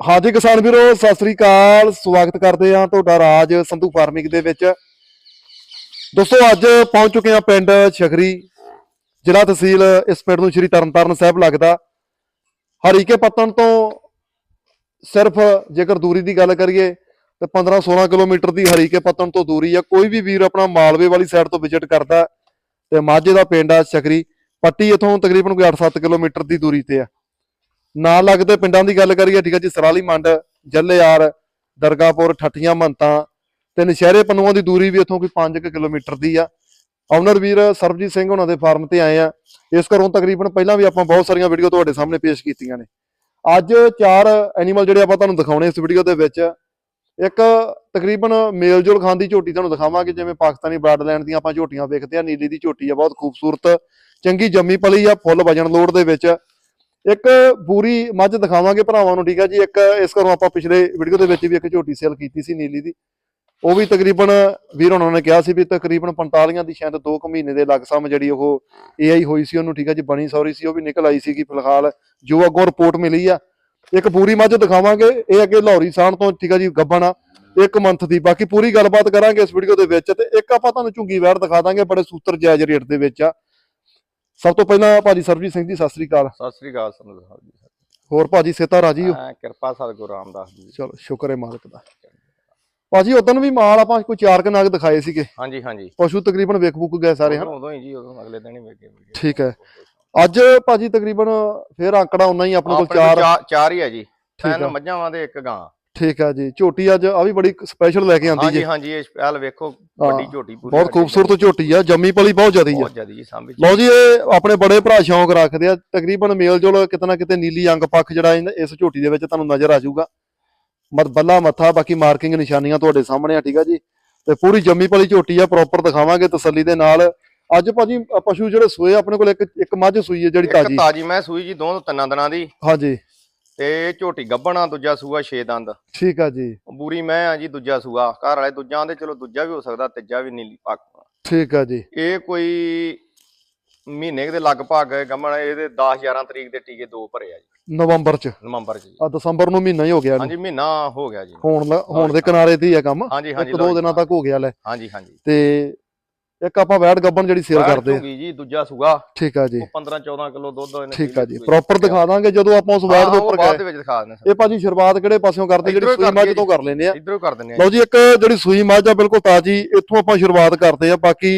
ਹਾਜੀ ਕਿਸਾਨ ਵੀਰੋ, ਸਤਿ ਸ੍ਰੀ ਅਕਾਲ। ਸਵਾਗਤ ਕਰਦੇ ਹਾਂ ਤੁਹਾਡਾ ਰਾਜ ਸੰਧੂ ਫਾਰਮਿੰਗ ਦੇ ਵਿੱਚ। ਦੋਸਤੋ, ਅੱਜ ਪਹੁੰਚ ਚੁੱਕੇ ਹਾਂ ਪਿੰਡ ਛਖਰੀ। ਜ਼ਿਲ੍ਹਾ ਤਹਿਸੀਲ ਇਸ ਪਿੰਡ ਨੂੰ ਸ਼੍ਰੀ ਤਰਨਤਾਰਨ ਸਾਹਿਬ ਲੱਗਦਾ। ਹਰੀਕੇ ਪੱਤਣ ਤੋਂ ਸਿਰਫ ਜੇਕਰ ਦੂਰੀ ਦੀ ਗੱਲ ਕਰੀਏ, ਤੇ 15-16 ਕਿਲੋਮੀਟਰ ਦੀ ਹਰੀਕੇ ਪੱਤਣ ਤੋਂ ਦੂਰੀ ਆ। ਕੋਈ ਵੀ ਵੀਰ ਆਪਣਾ ਮਾਲਵੇ ਵਾਲੀ ਸਾਈਡ ਤੋਂ ਵਿਜ਼ਿਟ ਕਰਦਾ ਤੇ ਮਾਝੇ ਦਾ ਪਿੰਡ ਆ ਛਖਰੀ। ਪੱਟੀ ਇਥੋਂ ਤਕਰੀਬਨ ਕੋਈ 8-7 ਕਿਲੋਮੀਟਰ ਦੀ ਦੂਰੀ ਤੇ ਆ। ਨਾਲ ਲੱਗਦੇ ਪਿੰਡਾਂ ਦੀ ਗੱਲ ਕਰੀਏ, ਠੀਕ ਹੈ ਜੀ, ਸਰਾਲੀ ਮੰਡ, ਜੱਲੇਆਰ ਦਰਗਾਪੁਰ ਠੱਠੀਆਂ, ਮੰਤਾਂ ਤੇ ਨਸ਼ਹਿਰੇ ਪਨੂਆਂ ਦੀ ਦੂਰੀ ਵੀ ਇੱਥੋਂ ਕੋਈ 5 ਕਿਲੋਮੀਟਰ ਦੀ ਆ। ਓਨਰ ਵੀਰ ਸਰਬਜੀਤ ਸਿੰਘ ਉਹਨਾਂ ਦੇ ਫਾਰਮ ਤੇ ਆਏ ਆ। ਇਸ ਘਰੋਂ ਤਕਰੀਬਨ ਪਹਿਲਾਂ ਵੀ ਆਪਾਂ ਬਹੁਤ ਸਾਰੀਆਂ ਵੀਡੀਓ ਤੁਹਾਡੇ ਸਾਹਮਣੇ ਪੇਸ਼ ਕੀਤੀਆਂ ਨੇ। ਅੱਜ ਚਾਰ ਐਨੀਮਲ ਜਿਹੜੇ ਆਪਾਂ ਤੁਹਾਨੂੰ ਦਿਖਾਉਣੇ ਇਸ ਵੀਡੀਓ ਦੇ ਵਿੱਚ। ਇੱਕ ਤਕਰੀਬਨ ਮੇਲਜੋਲ ਖਾਨ ਦੀ ਝੋਟੀ ਤੁਹਾਨੂੰ ਦਿਖਾਵਾਂਗੇ, ਜਿਵੇਂ ਪਾਕਿਸਤਾਨੀ ਬਰਾਡਲੈਂਡ ਦੀਆਂ ਆਪਾਂ ਝੋਟੀਆਂ ਵੇਖਦੇ ਆ। ਨੀਲੀ ਦੀ ਝੋਟੀ ਆ, ਬਹੁਤ ਖੂਬਸੂਰਤ, ਚੰਗੀ ਜੰਮੀ ਪਲੀ ਆ, ਫੁੱਲ ਵਜਣ ਲੋੜ ਦੇ ਵਿੱਚ। ਇੱਕ ਪੂਰੀ ਮੱਝ ਦਿਖਾਵਾਂਗੇ ਭਰਾਵਾਂ ਨੂੰ, ਠੀਕ ਆ ਜੀ? ਇੱਕ ਇਸ ਘਰੋਂ ਆਪਾਂ ਪਿਛਲੇ ਵੀਡੀਓ ਦੇ ਵਿੱਚ ਵੀ ਇੱਕ ਝੋਟੀ ਸੇਲ ਕੀਤੀ ਸੀ ਨੀਲੀ ਦੀ। ਉਹ ਵੀ ਤਕਰੀਬਨ ਵੀਰ ਉਹਨਾਂ ਨੇ ਕਿਹਾ ਸੀ ਵੀ ਤਕਰੀਬਨ 45 ਦੀ ਸ਼ਾਇਦ 2 ਕੁ ਮਹੀਨੇ ਦੇ ਲਗਸਮ ਜਿਹੜੀ ਉਹ ਏਆਈ ਹੋਈ ਸੀ ਉਹਨੂੰ, ਠੀਕ ਆ ਜੀ? ਬਣੀ ਸੌਰੀ ਸੀ, ਉਹ ਵੀ ਨਿਕਲ ਆਈ ਸੀਗੀ ਫਿਲਹਾਲ। ਜੋ ਅੱਗੋਂ ਰਿਪੋਰਟ ਮਿਲੀ ਆ। ਇੱਕ ਪੂਰੀ ਮੱਝ ਦਿਖਾਵਾਂਗੇ। ਇਹ ਅੱਗੇ ਲਾਹੌਰੀ ਸਾਹਣ ਤੋਂ, ਠੀਕ ਆ ਜੀ ਗੱਬਣ ਆ। ਇੱਕ ਮੰਥ ਦੀ। ਬਾਕੀ ਪੂਰੀ ਗੱਲਬਾਤ ਕਰਾਂਗੇ ਇਸ ਵੀਡੀਓ ਦੇ ਵਿੱਚ ਤੇ ਇੱਕ ਆਪਾਂ ਤੁਹਾਨੂੰ ਝੁੰਗੀ ਵੈਰ ਦਿਖਾ ਦਾਂਗੇ, ਬੜੇ ਸੂਤਰ ਜਾਇਜ਼ ਰੇਟ ਦੇ ਵਿੱਚ ਆ। ਸਭ ਤੋਂ ਪਹਿਲਾਂ ਭਾਜੀ ਸਰਬਜੀਤ ਸਿੰਘ ਜੀ ਸਤਿ ਸ੍ਰੀ ਅਕਾਲ। ਸਤਿ ਸ੍ਰੀ ਅਕਾਲ ਸੰਤ ਸਾਹਿਬ ਜੀ। ਹੋਰ ਭਾਜੀ ਸੇਤਾ ਰਾਜੀ ਹੋ? ਕਿਰਪਾ ਸਤਿਗੁਰੂ ਰਾਮਦਾਸ ਜੀ ਚਲੋ ਸ਼ੁਕਰ ਹੈ ਮਾਲਕ ਦਾ। ਭਾਜੀ ਉਦੋਂ ਵੀ ਮਾਲ ਆਪਾਂ ਕੋਈ ਚਾਰ ਕੁ ਨਾਗ ਦਿਖਾਏ ਸੀਗੇ। ਹਾਂਜੀ ਹਾਂਜੀ। ਪਸ਼ੂ ਤਕਰੀਬਨ ਵੇਖ ਬੁੱਕ ਗਏ ਸਾਰੇ ਹਨ? ਉਦੋਂ ਹੀ ਜੀ ਉਦੋਂ ਅਗਲੇ ਦਿਨ ਹੀ ਵੇਖੇ ਠੀਕ ਹੈ। ਅੱਜ ਭਾਜੀ ਤਕਰੀਬਨ ਫੇਰ ਆંકੜਾ ਉਨਾ ਹੀ ਆਪਣੇ ਕੋਲ ਚਾਰ। ਚਾਰ ਹੀ ਹੈ ਜੀ। ਤਿੰਨ ਮੱਝਾਂ ਵਾਂ ਤੇ ਇੱਕ ਗਾਂ। ਠੀਕ ਹੈ ਜੀ। ਝੋਟੀ ਅੱਜ ਆ ਵੀ ਬੜੀ ਸਪੈਸ਼ਲ ਲੈ ਕੇ ਆਂਦੀ ਹਾਂਜੀ ਜੀ। ਹਾਂਜੀ ਇਹ ਸਪੈਲ ਵੇਖੋ ਵੱਡੀ ਝੋਟੀ ਪੂਰੀ ਬਹੁਤ ਖੂਬਸੂਰਤ ਝੋਟੀ ਆ ਜੰਮੀ ਪਲੀ ਬਹੁਤ ਜ਼ਿਆਦੀ ਆ। ਬਹੁਤ ਜ਼ਿਆਦੀ ਜੀ ਸਾਂਭੀ ਲਓ ਜੀ ਇਹ ਆਪਣੇ ਬੜੇ ਭਰਾ ਸ਼ੌਂਕ ਰੱਖਦੇ ਆ। ਤਕਰੀਬਨ ਮੇਲ ਜੋਲ ਕਿਤਨਾ ਕਿਤੇ ਨੀਲੀ ਅੰਗ ਪੱਖ ਜਿਹੜਾ ਇਸ ਝੋਟੀ ਦੇ ਵਿੱਚ ਤੁਹਾਨੂੰ ਨਜ਼ਰ ਆ ਜਾਊਗਾ। ਮਤ ਬੱਲਾ ਮੱਥਾ ਬਾਕੀ ਮਾਰਕਿੰਗ ਨਿਸ਼ਾਨੀਆਂ ਤੁਹਾਡੇ ਸਾਹਮਣੇ ਆ ਠੀਕ ਆ ਜੀ। ਤੇ ਪੂਰੀ ਜੰਮੀ ਪਲੀ ਝੋਟੀ ਆ ਪ੍ਰੋਪਰ ਦਿਖਾਵਾਂਗੇ ਤਸੱਲੀ ਦੇ ਨਾਲ। ਅੱਜ ਭਾਜੀ ਪਸ਼ੂ ਜਿਹੜੇ ਸੋਏ ਆਪਣੇ ਕੋਲ ਇੱਕ ਇੱਕ ਮੱਝ ਸੂਈ ਹੈ ਜਿਹੜੀ ਤਾਜੀ। ਤਾਜੀ ਮੈਂ ਸੂਈ ਜੀ ਦੋ ਤਿੰਨਾਂ ਦਿਨਾਂ ਦੀ। ਹਾਂਜੀ। ਤੇ ਝੋਟੀ ਗੱਬਣਾ ਦੂਜਾ ਸੂਆ 6 ਦੰਦ। ਠੀਕ ਆ ਜੀ। ਬੂਰੀ ਮੈਂ ਆ ਜੀ ਦੂਜਾ ਸੂਆ। ਘਰ ਵਾਲੇ ਦੂਜਾ ਦੇ ਚਲੋ ਦੂਜਾ ਵੀ ਹੋ ਸਕਦਾ ਤੀਜਾ ਵੀ ਨੀਲੀ ਪੱਕ ਠੀਕ ਆ ਜੀ। ਇਹ ਕੋਈ ਮਹੀਨੇ ਦੇ ਲਗਭਗ ਗਮਣ ਇਹਦੇ 10 11 ਤਰੀਕ ਦੇ ਟੀਕੇ ਦੋ ਭਰੇ ਆ ਜੀ। ਨਵੰਬਰ ਚ। ਨਵੰਬਰ ਚ ਆ ਦਸੰਬਰ ਨੂੰ ਮਹੀਨਾ ਹੀ ਹੋ ਗਿਆ। ਹਾਂਜੀ ਮਹੀਨਾ ਹੋ ਗਿਆ ਜੀ। ਹੋਣ ਹੋਣ ਦੇ ਕਿਨਾਰੇ ਤੇ ਹੀ ਆ ਕੰਮ। ਹਾਂਜੀ ਹਾਂਜੀ ਦੋ ਦਿਨਾਂ ਤੱਕ ਹੋ ਗਿਆ ਲੈ। ਹਾਂਜੀ ਹਾਂਜੀ। ਤੇ ਇੱਕ ਆਪਾਂ ਵੈਟ ਗੱਬਨ ਜਿਹੜੀ ਸੇਲ ਕਰਦੇ ਆ। ਜੀ ਦੂਜਾ ਸੂਗਾ। ਠੀਕ ਆ ਜੀ। ਉਹ 15 14 ਕਿਲੋ ਦੁੱਧ ਇਹਨੇ ਠੀਕ ਆ ਜੀ। ਪ੍ਰੋਪਰ ਦਿਖਾ ਦਾਂਗੇ ਜਦੋਂ ਆਪਾਂ ਉਸ ਵੈਟ ਦੇ ਉੱਪਰ ਬਾਅਦ ਗਏ। ਦੇ ਵਿੱਚ ਦਿਖਾ ਦਿੰਦੇ ਇਹ ਭਾਜੀ ਸ਼ੁਰੂਆਤ ਕਿਹੜੇ ਪਾਸਿਓਂ ਕਰਦੇ ਜਿਹੜੀ ਸੂਈ ਮੱਝ ਤੋਂ ਕਰ ਲੈਨੇ ਆ। ਇਧਰੋਂ ਕਰ ਦਿੰਦੇ ਆ ਲਓ ਜੀ ਇੱਕ ਜਿਹੜੀ ਸੂਈ ਮੱਝ ਆ ਬਿਲਕੁਲ ਤਾਜੀ ਇੱਥੋਂ ਆਪਾਂ ਸ਼ੁਰੂਆਤ ਕਰਦੇ ਆ। ਬਾਕੀ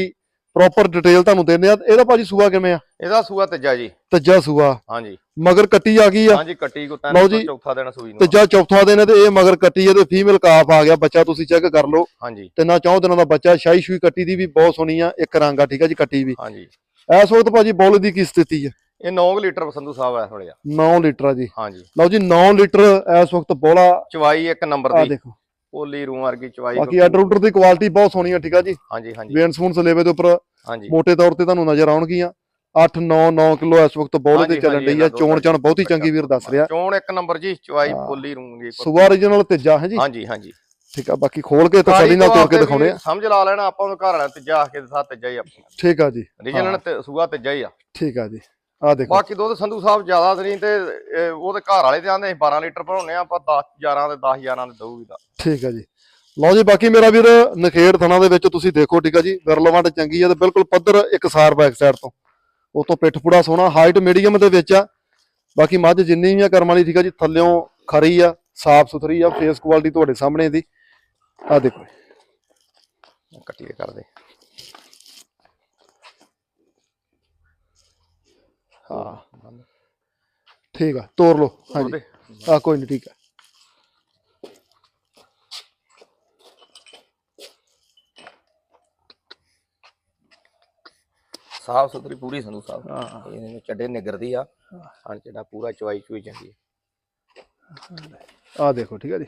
ਪ੍ਰੋਪਰ ਡਿਟੇਲ ਤੁਹਾਨੂੰ ਦਿੰਦੇ ਆ। ਇਹਦਾ ਭਾਜੀ ਸੂਆ ਕਿਵੇਂ ਆ? ਇਹਦਾ ਸੂਆ ਤੀਜਾ ਜੀ। ਤੀਜਾ ਸੂਆ। ਹਾਂਜੀ। ਮਗਰ ਕੱਟੀ ਆ ਗਈ ਆ। ਹਾਂਜੀ ਕੱਟੀ ਕੋ। ਤਿੰਨ ਚੌਥਾ ਦਿਨ ਸੂਈ ਨੂੰ। ਤੀਜਾ ਚੌਥਾ ਦਿਨ ਤੇ ਇਹ ਮਗਰ ਕੱਟੀ ਤੇ ਫੀਮੇਲ ਕਾਫ ਆ ਗਿਆ। ਬੱਚਾ ਤੁਸੀਂ ਚੈੱਕ ਕਰ ਲਓ। ਹਾਂਜੀ। ਤਿੰਨਾਂ ਚੌਂ ਦਿਨਾਂ ਦਾ ਬੱਚਾ ਸ਼ਾਈ ਸ਼ੂਈ ਕੱਟੀ ਦੀ ਵੀ ਬਹੁਤ ਸੋਹਣੀ ਆ। ਇੱਕ ਰੰਗ ਆ ਠੀਕ ਆ ਜੀ ਕੱਟੀ ਵੀ। ਹਾਂਜੀ। ਇਸ ਵਕਤ ਭਾਜੀ ਬੋਲ ਦੀ ਕੀ ਸਥਿਤੀ ਹੈ ਇਹ 9 ਲੀਟਰ ਸੰਧੂ ਸਾਹਿਬ ਐ ਥੋੜਿਆ 9 ਲੀਟਰ ਆ ਜੀ। ਹਾਂਜੀ। ਲਓ ਜੀ 9 ਲੀਟਰ ਇਸ ਵਕਤ ਬੋਲਾ। ਚਵਾਈ ਇੱਕ ਨੰਬਰ ਆ ਦੀ। ਦੇਖੋ। ਪੋਲੀ ਰੂਮ ਵਰਗੀ ਚਵਾਈ ਬਾਕੀ ਆਰਡਰ ਆਰਡਰ ਦੀ ਕੁਆਲਿਟੀ ਬਹੁਤ ਸੋਹਣੀ ਆ ਠੀਕ ਆ ਜੀ? ਹਾਂਜੀ ਹਾਂਜੀ। ਵੇਨ ਸਪੂਨ ਸਲੇਵੇ ਦੇ ਉੱਪਰ ਹਾਂਜੀ। ਮੋٹے ਤੌਰ ਤੇ ਤੁਹਾਨੂੰ ਨਜ਼ਰ ਆਉਣਗੀਆਂ। 8 9 9 ਕਿਲੋ ਇਸ ਵਕਤ ਬੋਲ ਤੇ ਚੱਲਣ ਡਈ ਆ। ਚੋਣ ਚਣ ਬਹੁਤੀ। ਚੰਗੀ ਵੀਰ ਦੱਸ ਰਿਹਾ। ਚੋਣ ਇੱਕ ਨੰਬਰ ਜੀ ਚਵਾਈ। ਪੋਲੀ ਰੂਮ ਦੀ ਸੁਬਾ origignal ਤੀਜਾ ਹੈ ਜੀ? ਹਾਂਜੀ ਹਾਂਜੀ। ਠੀਕ ਆ ਬਾਕੀ ਖੋਲ ਕੇ ਤਸੱਲੀ ਨਾਲ ਤੋੜ ਕੇ ਦਿਖਾਉਣੇ ਆ। ਸਮਝ ਲਾ ਲੈਣਾ ਆਪਾਂ ਨੂੰ ਘਰ ਵਾਲਾ ਤੀਜਾ ਆ ਕੇ ਸੱਤ ਤੀਜਾ ਹੀ ਆਪਣਾ। ਠੀਕ ਆ ਜੀ। ਰੀਜਨਲ ਤੇ ਸੂਆ ਤੀਜਾ ਹੀ ਆ। ਠੀਕ ਆ ਜੀ। ਆ ਦੇਖੋ ਬਾਕੀ ਦੁੱਧ ਸੰਧੂ ਸਾਹਿਬ ਜ਼ਿਆਦਾ ਤੇ ਨਹੀਂ ਤੇ ਉਹਦੇ ਘਰ ਵਾਲੇ ਤੇ ਆਂਦੇ ਅਸੀਂ 12 ਲੀਟਰ ਭਰਾਉਨੇ ਆ ਆਪਾਂ 10 11 ਤੇ 10 11 ਦੇ ਦਊਗੀ ਦਾ ਠੀਕ ਆ ਜੀ। ਲਓ ਜੀ ਬਾਕੀ ਮੇਰਾ ਵੀਰ ਨਖੇੜ ਥਣਾ ਦੇ ਵਿੱਚ ਤੁਸੀਂ ਦੇਖੋ ਠੀਕ ਆ ਜੀ। ਵਿਰਲਵਾਂਟ ਚੰਗੀ ਆ ਤੇ ਬਿਲਕੁਲ ਪੱਧਰ ਇੱਕ ਸਾਰ ਬੈਕ ਸਾਈਡ ਤੋਂ। ਉਹ ਤੋਂ ਪਿੱਠ ਪੂੜਾ ਸੋਹਣਾ ਹਾਈਟ ਮੀਡੀਅਮ ਦੇ ਵਿੱਚ ਆ। ਬਾਕੀ ਮੱਝ ਜਿੰਨੀ ਵੀ ਆ ਕਰਮ ਵਾਲੀ ਠੀਕ ਆ ਜੀ ਥੱਲਿਓਂ ਖਰੀ ਆ ਸਾਫ਼ ਸੁਥਰੀ ਆ ਫੇਸ ਕੁਆਲਿਟੀ ਤੁਹਾਡੇ ਸਾਹਮਣੇ ਦੀ ਆ ਦੇਖੋ ਕੱਟੀ ਕੇ ਕਰਦੇ। ਹਾਂ। ਠੀਕ ਆ ਤੋੜ ਲਓ। ਹਾਂਜੀ। ਆ ਕੋਈ ਨਹੀਂ ਠੀਕ ਆ। ਸਾਫ਼ ਸੁਥਰੀ ਪੂਰੀ ਸੰਧੂ ਸਾਹਿਬ ਹਾਂ। ਇਹਨੂੰ ਚੱਡੇ ਨਿਗਰਦੀ ਆ। ਹਣ ਜਿਹੜਾ ਪੂਰਾ ਚਵਾਈ ਚੂਈ ਜਾਂਦੀ ਹੈ ਆ ਦੇਖੋ ਠੀਕ ਆ ਜੀ।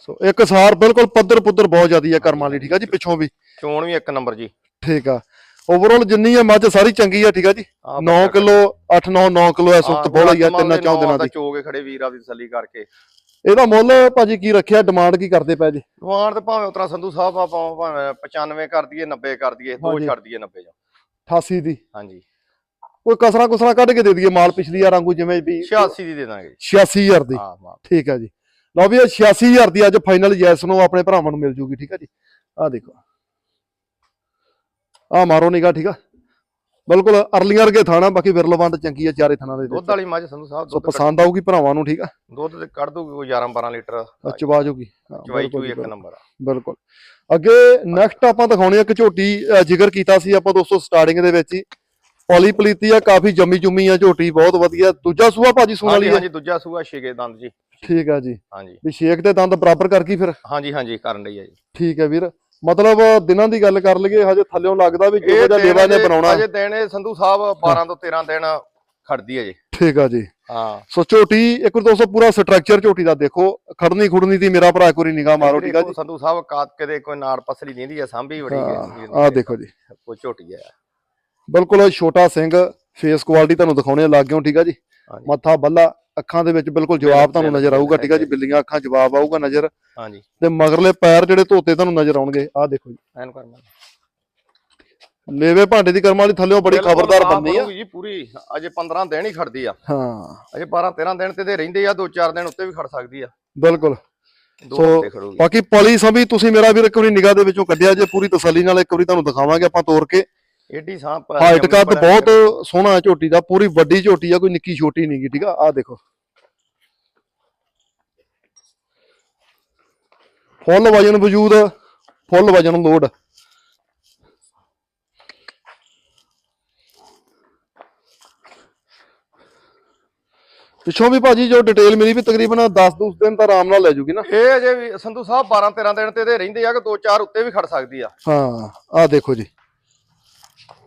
ਸੋ ਇੱਕ ਸਾਰ ਬਿਲਕੁਲ ਪੱਧਰ ਪੁੱਧਰ ਬਹੁਤ ਜ਼ਿਆਦੀ ਆ ਕਰਮ ਵਾਲੀ ਠੀਕ ਆ ਜੀ ਪਿੱਛੋਂ ਵੀ। ਚੋਣ ਵੀ ਇੱਕ ਨੰਬਰ ਜੀ। ਠੀਕ ਆ। ਓਵਰਆਲ ਜਿੰਨੀ ਆ ਮੱਝ ਸਾਰੀ ਚੰਗੀ ਆ ਠੀਕ ਆ ਜੀ? ਆਹ 9 ਕਿਲੋ 8 9 9 ਕਿਲੋ ਇਸ ਵਕਤ ਬੋਲ ਆ ਤਿੰਨਾਂ ਚੌਂ ਦਿਨਾਂ ਦੀ ਚੋ ਕੇ ਖੜੇ ਵੀਰਾਂ ਦੀ ਤਸੱਲੀ ਕਰਕੇ। ਇਹਦਾ ਮੁੱਲ ਭਾਜੀ ਕੀ ਰੱਖਿਆ ਡਿਮਾਂਡ ਕੀ ਕਰਦੇ ਪਏ ਜੀ? ਦੁਕਾਨ ਤੇ ਭਾਵੇਂ ਉਤਰਾ ਸੰਧੂ ਸਾਹਿਬ ਆਪਾਂ ਭਾਵੇਂ 95 ਕਰ ਦਈਏ 90 ਕਰ ਦਈਏ ਦੋ। ਛੱਡ ਦਈਏ 90 ਜਾਂ 88 ਦੀ। ਹਾਂਜੀ। ਕੋਈ ਕਸਰਾਂ ਕੁਸਰਾਂ ਕੱਢ ਕੇ ਦੇ ਦਈਏ ਮਾਲ ਪਿਛਲੀ ਵਾਰ ਵਾਂਗੂ ਜਿਵੇਂ ਵੀ 86 ਦੀ ਦੇ ਦਾਂਗੇ 86000 ਦੀ। ਠੀਕ ਹੈ ਜੀ। ਲਓ ਵੀ ਇਹ 86000 ਦੀ ਅੱਜ ਫਾਈਨਲ ਜੈਸ ਨੂੰ ਆਪਣੇ ਭਰਾਵਾਂ ਨੂੰ ਮਿਲ ਜੂਗੀ ਠੀਕ ਹੈ ਜੀ? ਆਹ ਦੇਖੋ। ਆਹ ਮਾਰੋ ਨਿਗਾ ਠੀਕ ਆ? ਬਿਲਕੁਲ ਅਰਲੀਆਂ ਵਰਗੇ ਥਾਣਾ ਬਾਕੀ ਵਿਰਲਵੰਦ ਚੰਗੀ ਆ ਚਾਰੇ ਥਾਣਾ ਦੇ ਦੁੱਧ ਵਾਲੀ ਮੱਝ ਸੰਧੂ ਸਾਹਿਬ ਸੋ ਪਸੰਦ ਆਊਗੀ ਭਰਾਵਾਂ ਨੂੰ ਠੀਕ ਆ? ਦੁੱਧ ਤੇ ਕੱਢ ਦੂਗੀ ਕੋਈ 11 12 ਲੀਟਰ। ਚਵਾ ਜੂਗੀ ਚਵਾਈ ਚੂਈ ਇੱਕ। ਨੰਬਰ ਆ। ਬਿਲਕੁਲ। ਅੱਗੇ ਨੈਕਸਟ ਆਪਾਂ ਦਿਖਾਉਣੀ ਆ ਇੱਕ ਝੋਟੀ ਜ਼ਿਕਰ ਕੀਤਾ ਸੀ ਆਪਾਂ ਦੋਸਤੋ ਸਟਾਰਟਿੰਗ ਦੇ ਵਿੱਚ ਹੀ। ਪੋਲੀ ਪਲੀਤੀ ਆ ਕਾਫੀ ਜੰਮੀ ਜੁੰਮੀ ਆ ਝੋਟੀ ਬਹੁਤ ਵਧੀਆ। ਦੂਜਾ ਸੂਆ ਭਾਜੀ ਸੂਣ ਹਾਂਜੀ ਵਾਲੀ ਆ? ਹਾਂਜੀ ਦੂਜਾ ਸੂਆ ਛੇਗੇ ਦੰਦ ਜੀ। ਠੀਕ ਆ ਜੀ। ਹਾਂਜੀ। ਵੀ ਸ਼ੇਕ ਦੇ ਦੰਦ ਬਰਾਬਰ ਕਰ ਗਈ ਫਿਰ? ਹਾਂਜੀ ਹਾਂਜੀ ਕਰਨ ਲਈ ਆ ਜੀ। ਠੀਕ ਹੈ ਵੀਰ। ਮਤਲਬ ਦਿਨਾਂ ਦੀ ਗੱਲ ਕਰ ਲਈਏ ਹਜੇ ਥੱਲਿਓਂ ਲੱਗਦਾ ਵੀ ਜੋ ਜਿਹਾ ਦਿਨ ਲੇਵਾ ਨੇ ਬਣਾਉਣਾ। ਅਜੇ ਦੇਣੇ ਸੰਧੂ ਸਾਹਿਬ 12 ਤੋਂ 13 ਦਿਨ ਖੜਦੀ ਹੈ ਜੀ। ਠੀਕ ਆ ਜੀ। ਹਾਂ। ਸੋ ਝੋਟੀ ਇੱਕ ਵਾਰ ਦੋਸਤੋ ਪੂਰਾ ਸਟਰਕਚਰ ਝੋਟੀ ਦਾ ਦੇਖੋ। ਖੜਨੀ ਖੁੜਨੀ ਦੀ ਮੇਰਾ ਭਰਾ ਕੋਈ ਨਿਗਾਹ ਮਾਰੋ ਠੀਕ ਆ ਜੀ। ਸੰਧੂ ਸਾਹਿਬ ਕਾਤ ਕਦੇ ਕੋਈ ਨਾੜ ਪਸਲੀ ਦਿੰਦੀ ਆ ਸਾਂਭੀ ਬੜੀ ਗਈ ਆ ਦੇਖੋ ਜੀ। ਕੋਈ ਝੋਟੀ ਆ ਬਿਲਕੁਲ ਛੋਟਾ ਸਿੰਘ ਫੇਸ ਕੁਆਲਿਟੀ ਤੁਹਾਨੂੰ ਦਿਖਾਉਣੇ ਲੱਗ ਗਿਓ ਠੀਕ ਆ ਜੀ। ਹਾਂਜੀ ਮੱਥਾ ਬੱਲਾ ਅੱਖਾਂ ਦੇ ਵਿੱਚ ਬਿਲਕੁਲ ਜਵਾਬ ਤੁਹਾਨੂੰ ਨਜ਼ਰ ਆਊਗਾ ਠੀਕ ਆ ਜੀ। ਬਿੱਲੀਆਂ ਅੱਖਾਂ ਜਵਾਬ ਆਊਗਾ ਨਜ਼ਰ। ਹਾਂਜੀ। ਤੇ ਮਗਰਲੇ ਪੈਰ ਜਿਹੜੇ ਧੋਤੇ ਤੁਹਾਨੂੰ ਨਜ਼ਰ ਆਉਣਗੇ। ਆਹ ਦੇਖੋ ਜੀ। ਐਨ ਕਰਨਾ ਲੇਵੇ ਭਾਂਡੇ ਦੀ ਕਰਮ ਵਾਲੀ ਥੱਲਿਓਂ ਬੜੀ ਖਬਰਦਾਰ ਬੰਦੀ ਆ। ਜੀ ਪੂਰੀ। ਅਜੇ 15 ਦਿਨ ਹੀ ਖੜਦੀ ਆ। ਹਾਂ। ਅਜੇ 12 13 ਦਿਨ ਤੇ ਦੇ ਰਹਿੰਦੇ ਆ 2-4 ਦਿਨ ਉੱਤੇ ਵੀ ਖੜ ਸਕਦੀ ਆ। ਬਿਲਕੁਲ। ਸੋ, ਬਾਕੀ ਪਲੀ ਸੰਭੀ ਤੁਸੀਂ ਮੇਰਾ ਵੀਰ ਇੱਕ ਵਾਰੀ ਨਿਗਾਹ ਦੇ ਵਿੱਚੋਂ ਕੱਢਿਆ ਜੇ ਪੂਰੀ ਤਸੱਲੀ ਨਾਲ ਇੱਕ ਵਾਰੀ ਤੁਹਾਨੂੰ ਦਿਖਾਵਾਂਗੇ ਆਪਾਂ ਤੋਰ ਕੇ। ਏਡੀ ਸਾਂ ਹਾਈਟ ਕੱਦ ਬਹੁਤ ਸੋਹਣਾ ਝੋਟੀ ਦਾ ਪੂਰੀ ਵੱਡੀ ਝੋਟੀ ਆ ਕੋਈ ਨਿੱਕੀ ਛੋਟੀ ਨਹੀਂਗੀ ਠੀਕ ਆ? ਆਹ ਦੇਖੋ। ਫੁੱਲ ਵਜਨ ਵਜੂਦ ਫੁੱਲ ਵਜਨ ਲੋਡ। ਪਿੱਛੋਂ ਵੀ ਭਾਜੀ ਜੋ ਡਿਟੇਲ ਮਿਲੀ ਵੀ ਤਕਰੀਬਨ 10-12 ਦਿਨ ਤਾਂ ਆਰਾਮ ਨਾਲ ਲੈ ਜੂਗੀ ਨਾ। ਇਹ ਅਜੇ ਵੀ ਸੰਧੂ ਸਾਹਿਬ 12 13 ਦਿਨ ਤੇ ਦੇ ਰਹਿੰਦੇ ਆ ਕਿ 2-4 ਉੱਤੇ ਵੀ ਖੜ ਸਕਦੀ ਆ। ਹਾਂ ਆਹ ਦੇਖੋ ਜੀ।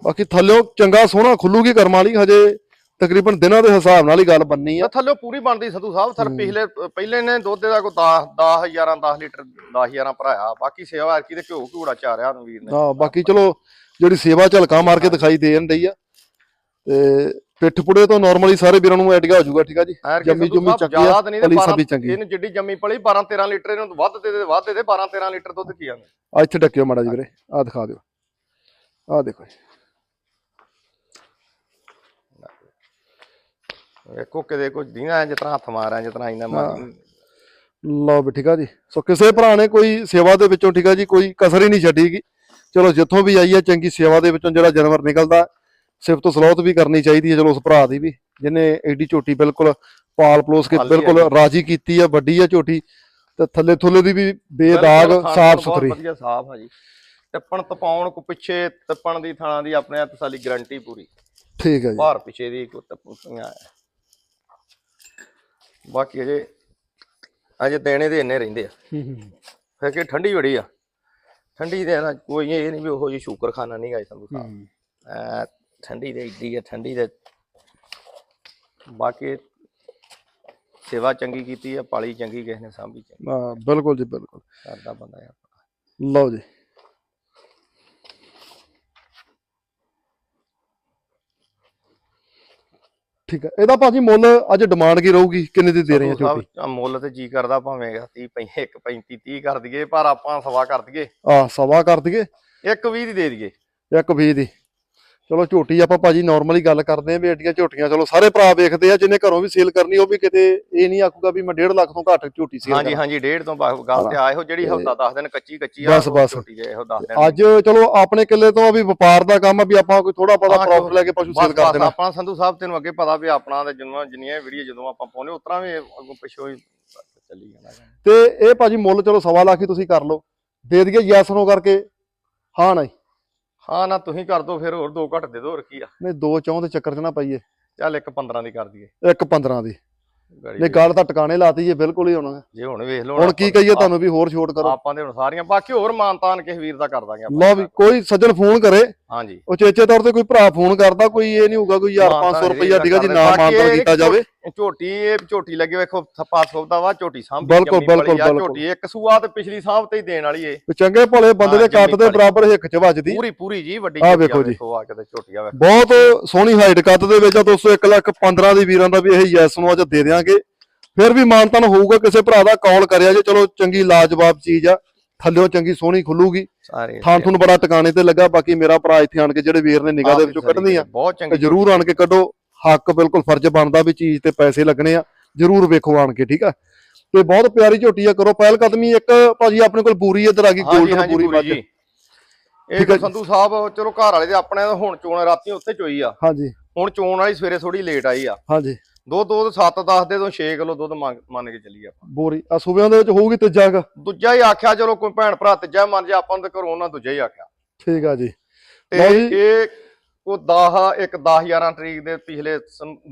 ਬਾਕੀ ਥੱਲਿਓ ਚੰਗਾ ਸੋਹਣਾ ਖੁੱਲੂਗੀ ਕਰਮ ਵਾਲੀ ਹਜੇ ਤਕਰੀਬਨ ਦਿਨਾਂ ਦੇ ਹਿਸਾਬ ਨਾਲ ਹੀ ਗੱਲ ਬੰਨੀ ਆ। ਥੱਲੇ ਪੂਰੀ ਬਣਦੀ ਸੰਧੂ ਸਾਹਿਬ ਸਰ ਪਿਛਲੇ ਪਹਿਲੇ ਨੇ ਦੁੱਧ ਦਾ ਕੋਈ 10 10 11 10 ਲੀਟਰ 10 11 ਭਰਾਇਆ ਬਾਕੀ ਸੇਵਾ ਐਰਕੀ ਤੇ ਘਿਓ ਘੂੜਾ ਚਾਰਿਆ ਨੂੰ ਵੀਰ ਨੇ। ਹਾਂ ਬਾਕੀ ਚਲੋ ਜਿਹੜੀ ਸੇਵਾ ਝਲਕਾ ਮਾਰ ਕੇ ਦਿਖਾਈ ਦੇਣ ਡਈ ਆ। ਤੇ ਪਿੱਠ ਪੁੜੇ ਤੋਂ ਨਾਰਮਲੀ ਸਾਰੇ ਵੀਰਾਂ ਨੂੰ ਆਈਡੀਆ ਹੋ ਜਾਊਗਾ ਠੀਕ ਆ ਜੀ? ਜੰਮੀ ਜੁੰਮੀ ਚੱਕੀ ਆ ਪਲੀ 12 ਸਭੀ ਚੰਗੀ। ਇਹਨੂੰ ਜਿੱਡੀ ਜੰਮੀ ਪਲੀ 12 13 ਲੀਟਰ ਇਹਨੂੰ ਵੱਧ ਦੇ ਦੇ ਵੱਧ ਦੇ ਦੇ 12 13 ਲੀਟਰ ਦੁੱਧ ਕੀ ਆਂਦੇ ਆ ਇੱਥੇ ਡੱਕਿਓ ਮਾੜਾ ਜੀ ਵੀਰੇ ਆ ਦਿਖਾ ਦਿਓ। ਆ ਦੇਖੋ ਜੀ। ਵੇਖੋ ਕਿਤੇ ਕੁਝ ਦੀਨਾ ਜਿਸ ਤਰ੍ਹਾਂ ਹੱਥ ਮਾਰਿਆ ਜਿਸ ਤਰ੍ਹਾਂ ਇਹਨਾਂ ਲਓ ਵੀ ਠੀਕ ਆ ਜੀ। ਸੋ ਕਿਸੇ ਭਰਾ ਨੇ ਕੋਈ ਸੇਵਾ ਦੇ ਵਿੱਚੋਂ ਠੀਕ ਆ ਜੀ ਕੋਈ ਕਸਰ ਹੀ ਨਹੀਂ ਛੱਡੀਗੀ ਚਲੋ ਜਿੱਥੋਂ ਵੀ ਆਈ ਹੈ ਚੰਗੀ ਸੇਵਾ ਦੇ ਵਿੱਚੋਂ ਜਿਹੜਾ ਜਾਨਵਰ ਨਿਕਲਦਾ ਸਿਫਤ ਸਲਾਹਤ ਵੀ ਕਰਨੀ ਚਾਹੀਦੀ ਹੈ ਚਲੋ ਉਸ ਭਰਾ ਦੀ ਵੀ ਜਿਹਨੇ ਐਡੀ ਝੋਟੀ ਬਿਲਕੁਲ ਪਾਲ ਪਲੋਸ ਕੇ ਬਿਲਕੁਲ ਰਾਜੀ ਕੀਤੀ ਆ ਵੱਡੀ ਆ ਝੋਟੀ ਤੇ ਥੱਲੇ ਥੁੱਲੇ ਦੀ ਵੀ ਬੇਦਾਗ ਸਾਫ਼ ਸੁਥਰੀ। ਵਧੀਆ ਸਾਫ਼ ਆ ਜੀ। ਟੱਪਣ ਤਪਾਉਣ ਕੋ ਪਿੱਛੇ ਟੱਪਣ ਦੀ ਥਾਣਾ ਦੀ ਆਪਣੇ ਹੱਥ ਸਾਲੀ ਗਾਰੰਟੀ ਪੂਰੀ। ਠੀਕ ਹੈ ਜੀ। ਬਾਹਰ ਪਿੱਛੇ ਦੀ ਕੋ ਟੱਪੀਆਂ ਬਾਕੀ ਅਜੇ ਅਜੇ ਦੇਣੇ ਦੇ ਇੰਨੇ ਰਹਿੰਦੇ ਆ। ਹੂੰ, ਹੂੰ। ਫਿਰ ਕਿ ਠੰਡੀ ਬੜੀ ਆ। ਠੰਡੀ ਦੇ ਨਾ ਕੋਈ ਇਹ ਨਹੀਂ ਵੀ ਉਹੋ ਜੀ ਸ਼ੂਕਰ ਖਾਨਾ ਨਹੀਂ ਗਾਈ ਸੰਧੂ ਸਾਹਿਬ। ਠੰਡੀ ਦੇ ਇੱਡੀ ਆ ਠੰਡੀ ਦੇ ਬਾਕੀ ਸੇਵਾ ਚੰਗੀ ਕੀਤੀ ਆ ਪਾਲੀ ਚੰਗੀ ਕਿਸੇ ਨੇ ਸਾਂਭੀ ਚੰਗੀ। ਬਿਲਕੁਲ ਜੀ ਬਿਲਕੁਲ। ਕਰਦਾ ਬੰਦਾ ਆ। ਲਓ ਜੀ। ਠੀਕ ਹੈ। ਇਹਦਾ ਭਾਜੀ ਮੁੱਲ ਅੱਜ ਡਿਮਾਂਡ ਕੀ ਰਹੂਗੀ? ਕਿੰਨੇ ਦੀ ਦੇ ਰਹੇ ਆ ਝੋਟੀ ਮੁੱਲ ਤੇ ਜੀ ਕਰਦਾ ਭਾਵੇਂ 30 35 1 35 30 ਕਰ ਦਈਏ ਪਰ ਆਪਾਂ ਸਵਾ ਕਰ ਦਈਏ। ਆ ਸਵਾ ਕਰ ਦਈਏ। ਇੱਕ 20 ਦੀ ਦੇ ਦਈਏ। ਇੱਕ ਵੀਹ ਦੀ। ਚਲੋ ਝੋਟੀ ਆਪਾਂ ਭਾਜੀ ਨਾਰਮਲੀ ਗੱਲ ਕਰਦੇ ਆਂ ਵੀ ਏਡੀਆਂ ਝੋਟੀਆਂ ਚਲੋ ਸਾਰੇ ਭਰਾ ਵੇਖਦੇ ਆ ਜਿਹਨੇ ਘਰੋਂ ਵੀ ਸੇਲ ਕਰਨੀ ਉਹ ਵੀ ਕਿਤੇ ਇਹ ਨਹੀਂ ਆਖੂਗਾ ਵੀ ਮੈਂ 1.5 ਲੱਖ ਤੋਂ ਘੱਟ ਝੋਟੀ ਸੇਲ ਹਾਂਜੀ ਹਾਂਜੀ ਡੇਢ ਤੋਂ ਬਾਅਦ ਗੱਲ ਤੇ ਆ ਇਹੋ ਜਿਹੜੀ ਹਫਤਾ 10 ਦਿਨ ਕੱਚੀ ਕੱਚੀ ਆ ਬਸ, ਉਹ ਬਸ। ਛੋਟੀ ਜਿਹੀ ਇਹੋ 10 ਦਿਨ। ਅੱਜ ਚਲੋ ਆਪਣੇ ਕਿੱਲੇ ਤੋਂ ਵੀ ਵਪਾਰ ਦਾ ਕੰਮ ਆ ਵੀ ਆਪਾਂ ਕੋਈ ਥੋੜਾ ਹਾਂ, ਪ੍ਰੋਫਿਟ ਲੈ ਕੇ ਪਸ਼ੂ ਸੇਲ ਕਰ ਦੇਣਾ। ਆਪਾਂ ਸੰਧੂ ਸਾਹਿਬ ਤੈਨੂੰ ਅੱਗੇ ਪਤਾ ਵੀ ਆਪਣਾ ਤੇ ਜਿੰਨਾ ਜਿੰਨੀਆਂ ਵੀਡੀਓ ਜਦੋਂ ਆਪਾਂ ਪਾਉਨੇ ਉਤਰਾ ਵੀ ਅੱਗੋਂ ਪਿੱਛੋਂ ਹੀ ਚੱਲੀ ਜਾਣਾ। ਤੇ ਇਹ ਭਾਜੀ ਮੁੱਲ ਚਲੋ ਸਵਾ ਲੱਖ ਹੀ ਤੁਸੀਂ ਕਰ ਲਓ। ਦੇ ਦਈਏ ਯੈਸ ਨੋ ਕਰਕੇ। ਹਾਂ ਨਹੀਂ। ਹਾਂ ਨਾ ਤੁਸੀਂ ਕਰ ਦੋ ਫਿਰ ਹੋਰ ਦੋ ਘੱਟ ਦੇ ਦੋ ਹੋਰ ਕੀ ਆ? ਨਹੀਂ ਦੋ ਚੌਂ ਦੇ ਚੱਕਰ 'ਚ ਨਾ ਪਾਈਏ। ਚੱਲ ਇੱਕ 15 ਦੀ ਕਰ ਦਈਏ। ਇੱਕ 15 ਦੀ। ਗਾੜੀ ਨਹੀਂ ਗੱਲ ਤਾਂ ਟਿਕਾਣੇ ਲਾਤੀ ਜੇ ਬਿਲਕੁਲ ਹੀ ਹੁਣ। ਜੇ ਹੁਣ ਵੇਖ ਲਓ ਹੁਣ ਕੀ ਕਹੀਏ ਤੁਹਾਨੂੰ ਵੀ ਹੋਰ ਛੋਟ ਕਰੋ। ਆਪਾਂ ਦੇ ਹੁਣ ਸਾਰੀਆਂ ਬਾਕੀ ਹੋਰ ਮਾਨਤਾਨ ਕਿਸੇ ਵੀਰ ਦਾ ਕਰ ਦਾਂਗੇ ਆਪਾਂ। ਲਓ ਵੀ ਕੋਈ ਸੱਜਣ ਫੋਨ ਕਰੇ। ਹਾਂਜੀ ਉਹ ਚੇਚੇ ਤੌਰ ਤੇ ਕੋਈ ਭਰਾ ਫੋਨ ਕਰਦਾ ਕੋਈ ਇਹ ਨਹੀਂ ਹੋਊਗਾ ਕੋਈ ਯਾਰ ਮਾਨਤਾਨ 500 ਰੁਪਈਆ ਦੀਗਾ ਜੀ ਕਰਦੇ। ਨਾ ਬਾਕੀ ਮਾਨਤਾ ਕੀਤਾ ਜਾਵੇ ਝੋਟੀ ਇਹ ਝੋਟੀ ਲੱਗੇ ਵੇਖੋ ਥੱਪਾ ਸੋਦਾ ਵਾ ਝੋਟੀ ਸਾਂਭੀ ਬਿਲਕੁਲ, ਬਿਲਕੁਲ, ਆ, ਬਿਲਕੁਲ। ਝੋਟੀ ਇੱਕ ਸੂਆ ਤੇ ਪਿਛਲੀ ਸਾਂਭ ਤੇ ਹੀ ਦੇਣ ਵਾਲੀ ਏ ਚੰਗੇ ਭਲੇ ਬੰਦੇ ਦੇ ਕੱਟ ਦੇ। ਬਰਾਬਰ ਹਿੱਕ 'ਚ ਵੱਜਦੀ ਪੂਰੀ ਪੂਰੀ ਜੀ ਵੱਡੀ ਝੋਟੀ ਵੇਖੋ ਜੀ। ਆ ਕੇ ਤੇ ਝੋਟੀ ਆ ਵੇਖੋ ਬਹੁਤ ਸੋਹਣੀ ਹਾਈਟ ਕੱਦ ਦੇ ਵਿੱਚ ਆ ਦੋਸਤੋ 1 ਲੱਖ 15 ਦੀ ਵੀਰਾਂ ਦਾ ਵੀ ਇਹ ਯੈਸ ਨੂੰ ਅੱਜ ਦੇ ਦਿਆਂਗੇ ਫਿਰ ਵੀ ਮਾਨਤਨ ਹੋਊਗਾ ਕਿਸੇ ਭਰਾ ਦਾ ਕਾਲ ਕਰਿਆ ਜੇ ਚਲੋ ਚੰਗੀ ਲਾਜਵਾਬ ਚੀਜ਼ ਆ ਥੱਲਿਓ ਚੰਗੀ ਸੋਹਣੀ ਖੁੱਲੂਗੀ। ਸਾਰੇ ਥਾਂ ਤੁਹਾਨੂੰ ਬੜਾ ਟਿਕਾਣੇ ਤੇ ਲੱਗਾ ਬਾਕੀ ਮੇਰਾ ਭਰਾ ਇੱਥੇ ਆਣ ਕੇ ਜਿਹੜੇ ਵੀਰ ਨੇ ਨਿਗਾਹ ਦੇ ਵਿੱਚੋਂ ਕੱਢਣੀ ਆ ਤੇ ਜਰੂਰ ਆਣ ਕੇ ਕੱਢੋ। ਹੱਕ ਬਿਲਕੁਲ ਫਰਜ਼ ਬਣਦਾ ਵੀ ਚੀਜ਼ ਤੇ ਪੈਸੇ ਲੱਗਣੇ ਆ ਜਰੂਰ ਵੇਖੋ ਆਣ ਕੇ ਠੀਕ ਆ? ਤੇ ਬਹੁਤ ਪਿਆਰੀ ਝੋਟੀ ਆ ਕਰੋ ਪਹਿਲ ਕਦਮੀ ਇੱਕ ਭਾਜੀ ਆਪਣੇ ਕੋਲ ਪੂਰੀ ਇੱਧਰ ਆ ਗਈ 골ਡਨ ਪੂਰੀ ਮੱਝ ਇਹ। ਸੰਧੂ ਸਾਹਿਬ ਚਲੋ ਘਰ ਵਾਲੇ ਦੇ ਆਪਣੇ ਹੁਣ ਚੋਣ ਰਾਤੀ ਉੱਥੇ ਚੋਈ ਆ। ਹਾਂਜੀ। ਹੁਣ ਚੋਣ ਵਾਲੀ ਸਵੇਰੇ ਥੋੜੀ ਲੇਟ ਆਈ ਆ। ਹਾਂਜੀ। ਦੋ ਦੋ 7 10 ਦੇ ਤੋਂ 6 ਕਿਲੋ ਦੁੱਧ ਮੰਗ- ਮੰਨ ਕੇ ਚੱਲੀ ਆਪਾਂ। ਬੋਰੀ ਆ ਸੂਬਿਆਂ ਦੇ ਵਿੱਚ ਹੋਊਗੀ ਤੀਜਾ ਕ? ਦੂਜਾ ਹੀ ਆਖਿਆ ਚਲੋ ਕੋਈ ਭੈਣ ਭਰਾ ਤੀਜਾ ਮੰਨ ਜਾ ਆਪਾਂ ਨੂੰ ਤੇ ਘਰੋਂ ਉਹਨਾਂ ਦੂਜਾ ਹੀ ਆਖਿਆ। ਠੀਕ ਆ ਜੀ। ਤੇ। ਇਹ ਕੋ 10 ਇੱਕ 10 11 ਤਰੀਕ ਦੇ ਪਿਛਲੇ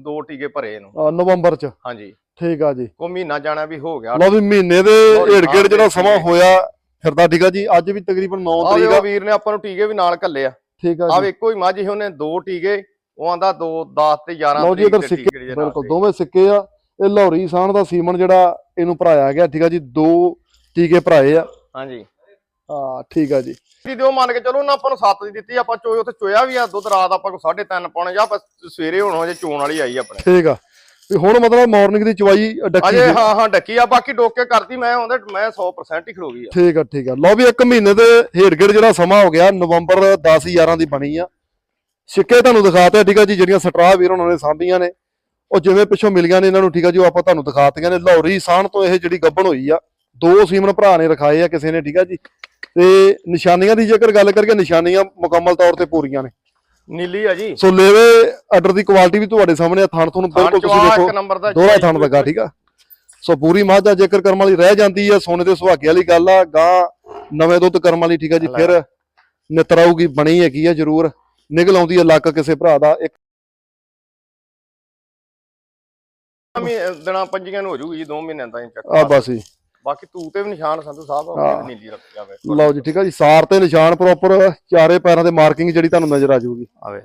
ਦੋ ਟੀਕੇ ਭਰੇ ਇਹਨੂੰ। ਆ, ਨਵੰਬਰ ਚ। ਹਾਂਜੀ। ਠੀਕ ਆ ਜੀ। ਕੋ ਮਹੀਨਾ ਜਾਣਾ ਵੀ ਹੋ ਗਿਆ। ਲਓ ਵੀ ਮਹੀਨੇ ਦੇ ਹੋਰ ਢੇੜ ਗੇੜ ਜਿਹੜਾ ਸਮਾਂ ਹੋਇਆ ਫਿਰਦਾ ਠੀਕ ਆ ਜੀ। ਅੱਜ ਵੀ ਤਕਰੀਬਨ 9 ਆਹ ਤਰੀਕ ਆ। ਵੀਰ ਨੇ ਆਪਾਂ ਨੂੰ ਟੀਕੇ ਵੀ ਨਾਲ ਘੱਲੇ ਆ। ਠੀਕ ਆ ਆ ਜੀ। ਵੇਖੋ ਹੀ ਮੱਝ ਉਹਨੇ ਦੋ ਟੀਕੇ ਉਹ ਆਂਦਾ ਦੋ 10 ਤੇ 11 ਲਓ ਜੀ ਇਧਰ ਸਿੱਕੇ ਬਿਲਕੁਲ। ਦੋਵੇਂ ਸਿੱਕੇ ਆ। ਇਹ ਲਾਹੌਰੀ ਸਾਨ ਦਾ ਸੀਮਨ ਜਿਹੜਾ ਇਹਨੂੰ ਭਰਾਇਆ ਗਿਆ ਠੀਕ ਆ ਜੀ ਦੋ ਟੀਕੇ ਭਰਾਏ ਆ। ਹਾਂਜੀ। ਹਾਂ ਠੀਕ ਆ ਜੀ। ਦੀ ਦਿਓ ਮੰਨ ਕੇ ਚਲੋ ਉਹਨਾਂ ਆਪਾਂ ਨੂੰ 7 ਦੀ ਦਿੱਤੀ ਆਪਾਂ ਚੋਏ ਉੱਥੇ ਚੋਇਆ ਵੀ ਆ ਦੁੱਧ ਰਾਤ ਆਪਾਂ ਕੋ 3.5 ਪਾਉਣੇ ਜਾਂ ਆਪਾਂ ਸਵੇਰੇ ਹੁਣ ਜੇ ਚੋਣ ਵਾਲੀ ਆਈ ਆਪਣੇ। ਠੀਕ ਆ। ਵੀ ਹੁਣ ਮਤਲਬ ਮਾਰਨਿੰਗ ਦੀ ਚਵਾਈ ਡੱਕੀ ਅਜੇ ਜੀ। ਹਾਂ ਹਾਂ ਡੱਕੀ ਆ ਬਾਕੀ ਡੋਕੇ ਕਰਦੀ ਮੈਂ ਉਹਦੇ ਮੈਂ 100% ਹੀ ਖਲੋ ਗਈ ਆ। ਠੀਕ ਆ ਠੀਕ ਆ। ਲਓ ਵੀ ਇੱਕ ਮਹੀਨੇ ਦੇ ਹੇੜਗੜ ਜਿਹੜਾ ਸਮਾਂ ਹੋ ਗਿਆ ਨਵੰਬਰ 10 11 ਦੀ ਬਣੀ ਆ। ਸਿੱਕੇ ਤੁਹਾਨੂੰ ਦਿਖਾਤੇ ਠੀਕ ਆ ਜੀ ਜਿਹੜੀਆਂ ਸਟਰਾ ਵੀਰ ਉਹਨਾਂ ਨੇ ਸਾਂਭੀਆਂ ਨੇ। ਉਹ ਜਿਵੇਂ ਪਿੱਛੋਂ ਮਿਲੀਆਂ ਨੇ ਇਹਨਾਂ ਨੂੰ ਠੀਕ ਆ ਜੀ ਉਹ ਆਪਾਂ ਤੁਹਾਨੂੰ ਦਿਖਾਤੀਆਂ ਨੇ। ਲਾਹੌਰੀ ਸਾਨ ਤੋਂ ਇਹ ਜਿਹੜੀ ਗੱਬਣ ਹੋਈ ਆ ਦੋ ਸੀਮਨ ਭਰਾ ਨੇ ਰਖਾਏ ਆ ਕਿਸੇ ਨੇ ਠੀਕ ਆ ਜੀ। ਤੇ ਨਿਸ਼ਾਨੀਆਂ ਦੀ ਜੇਕਰ ਗੱਲ ਕਰੀਏ ਨਿਸ਼ਾਨੀਆਂ ਮੁਕੰਮਲ ਤੌਰ ਤੇ ਪੂਰੀਆਂ ਨੇ। ਨੀਲੀ ਆ ਜੀ। ਸੋ ਲੇਵੇ ਆਰਡਰ ਦੀ ਕੁਆਲਿਟੀ ਵੀ ਤੁਹਾਡੇ ਸਾਹਮਣੇ ਆ ਥਣ ਤੁਹਾਨੂੰ ਬਿਲਕੁਲ ਤੁਸੀਂ ਦੇਖੋ ਦੋਹਰਾ ਥਣ ਲੱਗਾ ਠੀਕ ਆ। ਸੋ ਪੂਰੀ ਮੱਝ ਜੇਕਰ ਕਰਮ ਵਾਲੀ ਰਹਿ ਜਾਂਦੀ ਆ ਸੋਨੇ ਦੇ ਸੁਹਾਗੇ ਵਾਲੀ ਗੱਲ ਆ ਗਾਂ ਨਵੇਂ ਦੁੱਧ ਕਰਮ ਵਾਲੀ ਠੀਕ ਆ ਜੀ ਫਿਰ ਨਿਤਰ ਆਊਗੀ ਬਣੀ ਹੈਗੀ ਆ ਜਰੂਰ। ਨਿਕਲ ਆਉਂਦੀ ਆ ਲੱਕ ਕਿਸੇ ਭਰਾ ਦਾ ਇੱਕ ਮਹੀਨੇ- ਦਿਨਾਂ ਪੰਜੀਆਂ ਨੂੰ ਹੋ ਜੂਗੀ ਜੀ 2 ਮਹੀਨਿਆਂ ਦਾ ਚੱਕ ਆ ਬਸ ਜੀ। ਬਾਕੀ ਤੂੰ ਤੇ ਵੀ ਨਿਸ਼ਾਨ ਸੰਧੂ ਸਾਹਿਬ ਹਾਂ। ਉਹਨੇ ਨੀਲੀ ਰੱਖ ਜਾਵੇ। ਲਓ ਜੀ ਠੀਕ ਆ ਜੀ ਸਾਰ ਤੇ ਨਿਸ਼ਾਨ ਪ੍ਰੋਪਰ ਚਾਰੇ ਪੈਰਾਂ ਤੇ ਮਾਰਕਿੰਗ ਜਿਹੜੀ ਤੁਹਾਨੂੰ ਨਜ਼ਰ ਆ ਜਾਊਗੀ ਆਵੇ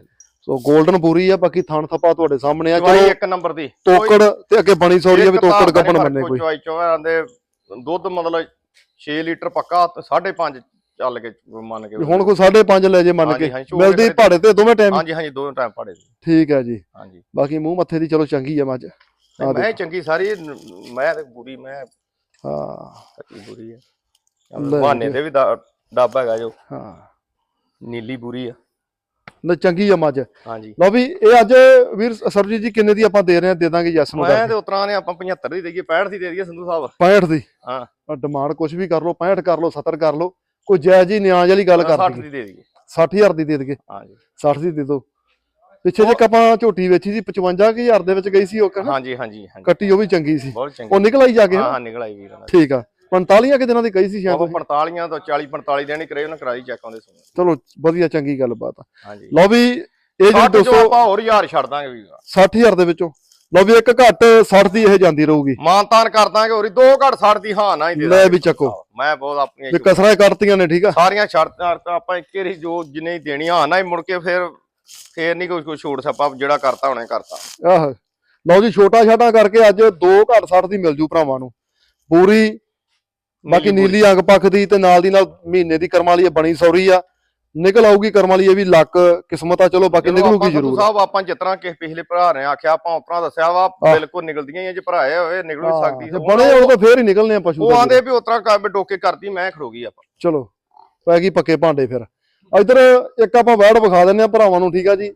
ਸੋ 골ਡਨ ਪੂਰੀ ਆ ਬਾਕੀ ਥਣ ਥੱਪਾ ਤੁਹਾਡੇ ਸਾਹਮਣੇ ਆ ਚਲੋ ਇੱਕ ਨੰਬਰ ਦੀ। ਤੋਕੜ ਤੇ ਅੱਗੇ ਬਣੀ ਸੌਰੀ ਆ ਵੀ ਇੱਕ ਤੋਕੜ ਤਾਂ ਗੱਬਣ ਫ਼ਰਕ ਮੰਨੇ ਕੋਈ। ਚਵਾਈ ਚੋਆਂ ਦੇ ਦੁੱਧ ਮਤਲਬ 6 ਲੀਟਰ ਪੱਕਾ ਤੇ 5.5 ਚੱਲ ਕੇ ਮੰਨ ਕੇ ਵੀ ਹੁਣ ਕੋਈ 5.5 ਲੈ ਜੇ ਮੰਨ ਹਾਂਜੀ, ਕੇ। ਹਾਂਜੀ, ਮਿਲਦੀ ਭਾੜੇ ਤੇ ਦੋਵੇਂ ਟਾਈਮ ਹਾਂਜੀ ਹਾਂਜੀ ਦੋ ਟਾਈਮ ਪੜੇ ਠੀਕ ਹੈ ਜੀ। ਹਾਂਜੀ। ਬਾਕੀ ਮੂੰਹ ਮੱਥੇ ਦੀ ਚਲੋ ਚੰਗੀ ਆ ਮੱਝ। ਮੈਂ ਚੰਗੀ ਸਾਰੀ ਮੈਂ ਤੇ ਬੁਰੀ ਮੈਂ ਹਾਂ। ਕੱਟੀ ਬੁਰੀ ਹੈ ਲੈ ਬਹਾਨੇ ਤੇ ਵੀ ਦਾ- ਡੱਬ ਹੈਗਾ ਜੋ। ਹਾਂ। ਨੀਲੀ ਬੁਰੀ ਆ। ਨਾ ਚੰਗੀ ਆ ਮੱਝ। ਹਾਂਜੀ। ਲਓ ਵੀ ਇਹ ਅੱਜ ਵੀਰ ਸਰਜੀਤ ਜੀ ਕਿੰਨੇ ਦੀ ਆਪਾਂ ਦੇ ਰਹੇ ਆ ਦੇ ਦਾਂਗੇ ਯੈਸ ਨੂੰ ਮੈਂ ਤੇ ਉਤਰਾਂ ਨੇ ਆਪਾਂ 75 ਦੀ ਦੇਈਏ 65 ਦੀ ਦੇ ਦਈਏ ਸੰਧੂ ਸਾਹਿਬ। 65 ਦੀ। ਹਾਂ। ਡਿਮਾਂਡ ਕੁਝ ਵੀ ਕਰ ਲਓ 65 ਕਰ ਲਓ 70 ਕਰ ਲਓ। ਕੋਈ ਜਾਇਜ਼ ਹੀ ਨਿਆਜ਼ ਵਾਲੀ ਗੱਲ ਕਰ 60 ਦਈਏ। ਦੀ ਦੇ ਦਈਏ। 60000 ਦੀ ਦੇ ਦਈਏ। ਹਾਂਜੀ 60 ਦੀ ਦੇ ਦਿਓ। ਪਿੱਛੇ ਜੇ ਆਪਾਂ ਝੋਟੀ ਵੇਚੀ ਸੀ 55000 ਦੇ ਵਿੱਚ ਗਈ ਸੀ ਉਹ ਹਾਂਜੀ ਹਾਂਜੀ ਕੱਟੀ ਉਹ ਵੀ ਚੰਗੀ ਸੀ। ਉਹ ਨਿਕਲ ਆਈ ਜਾ ਕੇ ਹਾਂ ਨਿਕਲ ਆਈ ਵੀਰ ਠੀਕ ਆ। 45 ਕਿ ਦਿਨਾਂ ਦੀ ਕਹੀ ਸੀ ਸ਼ਾਇਦ ਉਹ 45 ਤੋਂ 40 45 ਦਿਨ ਹੀ ਕਰੇ ਉਹਨਾਂ ਕਰਾਈ ਚੈੱਕ ਆਉਂਦੇ ਸੁਣ ਚਲੋ ਵਧੀਆ ਚੰਗੀ ਗੱਲਬਾਤ ਆ। ਹਾਂਜੀ। ਲਓ ਵੀ ਇਹ ਚੋਂ ਦੋਸਤੋ ਆਪਾਂ ਹੋਰ ਹਜ਼ਾਰ ਛੱਡ ਦਾਂਗੇ ਵੀਰ 60000 ਦੇ ਵਿੱਚੋਂ। ਲਓ ਵੀ ਇੱਕ ਘੱਟ 60 ਦੀ ਇਹ ਜਾਂਦੀ ਰਹੂਗੀ। ਮਾਨਤਾਨ ਕਰ ਦਾਂਗੇ ਹੋਰੀ ਦੋ ਛੱਡ ਦੀ ਹਾਂ ਨਾ ਹੀ ਦੇ ਲੈ। ਵੀ ਚੱਕੋ। ਮੈਂ ਬਹੁਤ ਆਪਣੀਆਂ ਵੀ ਕਸਰਾਂ ਕਰਤੀਆਂ ਨੇ ਠੀਕ ਆ? ਸਾਰੀਆਂ ਸ਼ਰਤਾਂ ਤਾਂ ਆਪਾਂ ਇੱਕੇ ਰੀ ਜੋ ਜਿੰਨੇ ਹੀ ਦੇਣੀਆਂ ਹਾਂ ਨਾ ਹੀ ਮੁੜ ਕੇ ਫਿਰ ਫੇਰ ਨਹੀਂ ਕੋਈ ਕੋਈ ਛੋੜ ਸੱਪਾ ਜਿਹੜਾ ਕਰਤਾ ਹੁਣੇ ਕਰਤਾ। ਆਹ ਲਓ ਜੀ ਛੋਟਾ ਛਾਟਾ ਕਰਕੇ ਅੱਜ ਦੋ ਘੱਟ 60 ਦੀ ਮਿਲ ਜੂ ਭਰਾਵਾਂ ਨੂੰ। ਪੂਰੀ ਬਾਕੀ ਨੀਲੀ ਅੰਗ ਪੱਖ ਦੀ ਤੇ ਨਾਲ ਦੀ ਨਾਲ ਮਹੀਨੇ ਦੀ ਕਰਮ ਵਾਲੀ ਇਹ ਬਣੀ ਸੌਰੀ ਆ। ਨਿਕਲ ਆਊਗੀ ਕਰਮ ਵਾਲੀ ਇਹ ਵੀ ਲੱਕ ਕਿਸਮਤ ਆ ਚਲੋ ਬਾਕੀ ਨਿਕਲੂਗੀ ਜ਼ਰੂਰ। ਸਾਹਿਬ ਆਪਾਂ ਜਿਤਨਾ ਕਿਸੇ ਪਿਛਲੇ ਭਰਾ ਨੇ ਆਖਿਆ ਆਪਾਂ ਉਤਰਾ ਦੱਸਿਆ ਵਾ ਬਿਲਕੁਲ ਨਿਕਲਦੀਆਂ ਹੀ ਜੇ ਭਰਾਏ ਹੋਏ ਨਿਕਲ ਵੀ ਸਕਦੀ ਬਣੇ ਉਹ ਤਾਂ ਫੇਰ ਹੀ ਨਿਕਲਨੇ ਆ ਪਸ਼ੂ ਉਹ ਆਂਦੇ ਵੀ ਉਤਰਾ ਕੰਮ ਡੋਕੇ ਕਰਦੀ ਮੈਂ ਖੜੋਗੀ ਆਪਾਂ। ਚਲੋ ਪੈ ਗਈ ਪੱਕੇ ਭਾਂਡੇ ਫਿਰ। ਇੱਧਰ ਇੱਕ ਆਪਾਂ ਵੈੜ ਵਿਖਾ ਦਿੰਨੇ ਆ ਭਰਾਵਾਂ ਨੂੰ ਠੀਕ ਆ ਜੀ?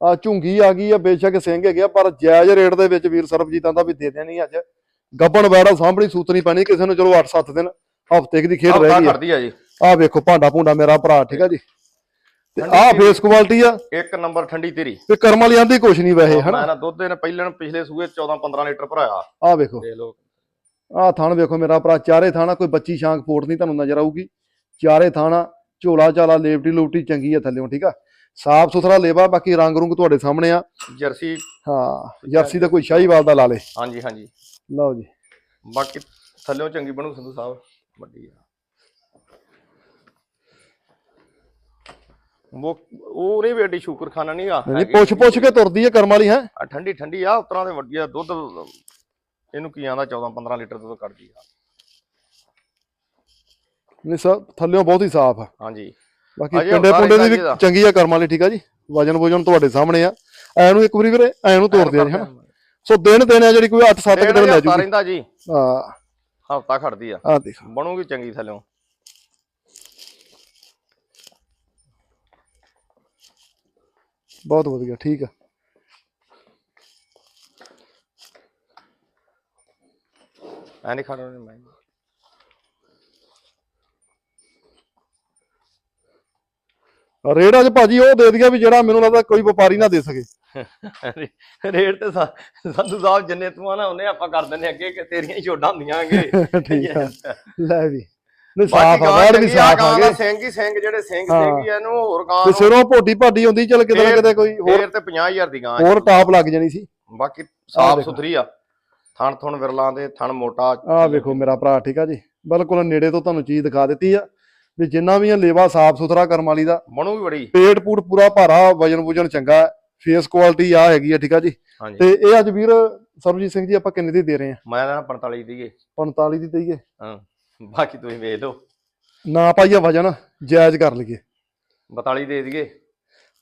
ਆ ਝੁੰਗੀ ਆ ਗਈ ਆ ਬੇਸ਼ੱਕ ਸਿੰਘ ਹੈਗੇ ਆ ਪਰ ਜਾਇਜ਼ ਰੇਟ ਦੇ ਵਿੱਚ ਵੀਰ ਸਰਬਜੀਤਾਂ ਦਾ ਵੀ ਦੇ ਦੇਣੀ ਅੱਜ। ਗੱਬਣ ਵੈੜਾ ਸਾਂਭਣੀ ਸੂਤਣੀ ਪੈਣੀ ਕਿਸੇ ਨੂੰ ਚਲੋ 8-7 ਦਿਨ ਹਫ਼ਤੇ ਦੀ ਖੇਡ ਰਹਿ ਆ। ਖੜਦੀ ਆ ਜੀ। ਆਹ ਵੇਖੋ ਭਾਂਡਾ ਭੁੰਡਾ ਮੇਰਾ ਭਰਾ ਠੀਕ ਆ ਜੀ। ਤੇ ਆਹ। ਫੇਸ ਕੁਆਲਿਟੀ ਆ। ਇੱਕ ਨੰਬਰ ਠੰਡੀ ਤੇਰੀ। ਤੇ ਕਰਮ ਵਾਲੀ ਆਂਦੀ ਕੁਛ ਨਹੀਂ ਵੈਸੇ ਹਨਾ? ਮੈਂ ਨਾ ਦੁੱਧ ਦੇ ਨੇ ਪਹਿਲੇ ਨੂੰ ਪਿਛਲੇ ਸੂਏ 14 15 ਲੀਟਰ ਭਰਾਇਆ। ਆਹ ਵੇਖੋ। ਦੇਖ ਲਓ। ਆਹ ਥਣ ਵੇਖੋ ਮੇਰਾ ਭਰਾ ਚਾਰੇ ਥਾਣਾ ਕੋਈ ਬੱਚੀ ਸ਼ਾਂਕ ਫੋੜ ਨਹੀਂ ਤੁਹਾਨੂੰ ਨਜ਼ਰ ਆਊਗੀ। ਚਾਰੇ ਥਾਣਾ ਝੋਲਾ ਚਾਲਾ ਲੇਵਟੀ ਲੂਟੀ ਚੰਗੀ ਆ ਥੱਲੇੋਂ ਠੀਕ ਆ? ਸਾਫ਼ ਸੁਥਰਾ ਲੇਵਾ ਬਾਕੀ ਰੰਗ ਰੁੰਗ ਤੁਹਾਡੇ ਸਾਹਮਣੇ ਆ। ਜਰਸੀ। ਹਾਂ ਜਰਸੀ ਦਾ ਕੋਈ ਸ਼ਾਹੀਵਾਲ ਦਾ ਲਾ ਲੇ। ਹਾਂਜੀ ਹਾਂਜੀ। ਲਓ ਜੀ। ਬਾਕੀ ਥੱਲਿਓਂ ਚੰਗੀ ਬਣੂ ਸੰਧੂ ਸਾਹਿਬ। ਵੱਡੀ ਆ। ਉਹ ਨਹੀਂ ਸ਼ੁਕਰਖਾਨਾ ਨਹੀਂ ਆ ਨਹੀਂ ਪੁੱਛ ਪੁੱਛ ਕੇ ਤੁਰਦੀ ਹੈ ਕਰਮ ਵਾਲੀ ਹੈ? ਆ ਠੰਡੀ ਠੰਡੀ ਆ ਉਤਰਾਂ ਦੇ ਵੱਡੀ ਆ ਦੁੱਧ ਇਹਨੂੰ ਕੀ ਆਂਦਾ 14 15 ਲੀਟਰ ਦੁੱਧ ਕੱਢਦੀ ਆ ਨਹੀਂ ਸਭ ਥੱਲਿਓਂ ਬਹੁਤ ਹੀ ਸਾਫ਼ ਆ। ਹਾਂਜੀ। ਬਾਕੀ ਕੰਡੇ ਪੁੰਡੇ ਦੀ ਵੀ। ਚੰਗੀ ਆ ਕਰਮ ਵਾਲੀ ਠੀਕ ਆ ਜੀ? ਵਜਨ ਵਜਨ ਤੁਹਾਡੇ ਸਾਹਮਣੇ ਆ। ਐ ਨੂੰ ਇੱਕ ਵਾਰੀ ਵੀਰੇ ਐ ਨੂੰ ਤੋੜ ਦਿਆ ਜੀ ਹਨਾ ਸੋ ਦਿਨ ਦਿਨ ਆ ਜਿਹੜੀ ਕੋਈ 8-7 ਇਹ ਦਿਨ ਲੈ ਜੂਗੀ। ਰਹਿੰਦਾ ਜੀ। ਹਾਂ। ਹਫਤਾ ਖੜਦੀ ਆ। ਆ ਦੇਖ। ਬਣੂਗੀ ਚੰਗੀ ਥੱਲਿਓਂ। ਬਹੁਤ ਵਧੀਆ ਠੀਕ ਆ। ਐ ਨਹੀਂ ਖੜੋ ਮੈਂ। ਰੇਟ ਅੱਜ ਭਾਜੀ ਉਹ ਦੇ ਦਿਆ ਵੀ ਜਿਹੜਾ ਮੈਨੂੰ ਲੱਗਦਾ ਕੋਈ ਵਪਾਰੀ ਨਾ ਦੇ ਸਕੇ। ਰੇਟ ਤੇ ਸੰਧੂ ਸਾਹਿਬ ਜਿੰਨੇ ਤੂੰ ਆ ਨਾ ਉਹਨੇ ਆਪਾਂ ਕਰ ਦਿੰਨੇ ਅੱਗੇ ਕਿ ਤੇਰੀਆਂ ਹੀ ਛੋਟਾਂ ਹੁੰਦੀਆਂ ਅੱਗੇ ਠੀਕ ਆ। ਲੈ ਵੀ। ਨਹੀਂ ਸਾਫ਼ ਆ ਵੈੜ ਵੀ ਆ ਸਾਫ਼ ਆ ਦਾ ਗਏ ਸਿੰਘ ਹੀ ਸਿੰਘ ਜਿਹੜੇ ਸਿੰਘ। ਸਿੰਘ ਹੀ ਆ ਇਹਨੂੰ ਹੋਰ ਗਾਂ ਤੇ ਸਿਰੋਂ ਭੋਟੀ ਭਾਡੀ ਹੁੰਦੀ ਚਲ ਕਿਤੇ ਨਾ ਕਿਤੇ ਕੋਈ ਹੋਰ ਫੇਰ ਤੇ 50000 ਦੀ ਗਾਂ ਹੋਰ ਟਾਪ ਲੱਗ ਜਾਣੀ ਸੀ। ਬਾਕੀ ਸਾਫ਼। ਸੁਥਰੀ ਆ। ਥਣ ਥਣ ਵਿਰਲਾਂ ਦੇ ਥਣ ਮੋਟਾ। ਆਹ ਵੇਖੋ ਮੇਰਾ ਭਰਾ ਠੀਕ ਆ ਜੀ? ਬਿਲਕੁਲ ਨੇੜੇ ਤੋਂ ਤੁਹਾਨੂੰ ਚੀਜ਼ ਦਿਖਾ ਦਿੱਤੀ ਆ। ਵੀ ਜਿੰਨਾ ਵੀ ਇਹ ਲੇਵਾ ਸਾਫ਼ ਸੁਥਰਾ ਕਰਮ ਵਾਲੀ ਦਾ। ਬਣੂ ਵੀ ਬੜੀ। ਪੇਟ ਪੂਟ ਪੂਰਾ ਭਾਰਾ ਵਜਨ ਵੁਜਨ ਚੰਗਾ ਫੇਸ ਕੁਆਲਿਟੀ ਆ ਹੈਗੀ ਆ ਠੀਕ ਆ ਜੀ? ਤੇ ਇਹ ਅੱਜ ਵੀਰ ਸਰਬਜੀਤ ਸਿੰਘ ਜੀ ਆਪਾਂ ਕਿੰਨੇ ਦੀ ਦੇ ਰਹੇ ਆ? ਮੈਂ ਨਾ 45 ਦੀਏ 45 ਦੀ ਦਈਏ। ਹਾਂ। ਬਾਕੀ ਤੁਸੀਂ ਵੇਖ ਲਓ। ਨਾ ਪਾਈਆ ਵਜਨ ਜਾਇਜ਼ ਕਰ ਲਈਏ। 42 ਦੇ ਦਈਏ।